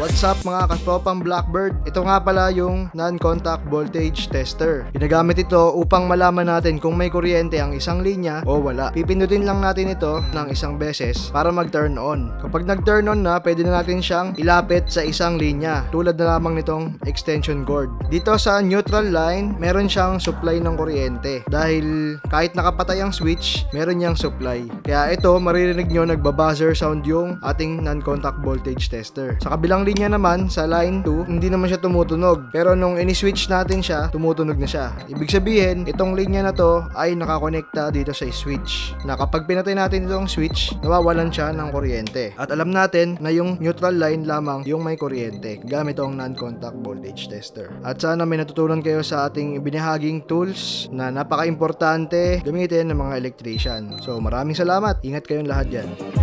What's up mga katropang Blackbird? Ito nga pala yung non-contact voltage tester. Ginagamit ito upang malaman natin kung may kuryente ang isang linya o wala. Pipindutin lang natin ito ng isang beses para mag-turn on. Kapag nag-turn on na, pwede na natin siyang ilapit sa isang linya tulad na lamang nitong extension cord. Dito sa neutral line, meron siyang supply ng kuryente dahil kahit nakapatay ang switch, meron niyang supply. Kaya ito, maririnig nyo nagbabuzzer sound yung ating non-contact voltage tester. Sa kabilang linya naman, sa line 2, hindi naman siya tumutunog. Pero nung ini-switch natin siya, tumutunog na siya. Ibig sabihin, itong linya na to ay nakakonekta dito sa switch. Na kapag pinatay natin itong switch, nawawalan siya ng kuryente. At alam natin na yung neutral line lamang yung may kuryente gamit ang non-contact voltage tester. At sana may natutunan kayo sa ating binahaging tools na napaka-importante gamitin ng mga electrician. So maraming salamat. Ingat kayong lahat dyan.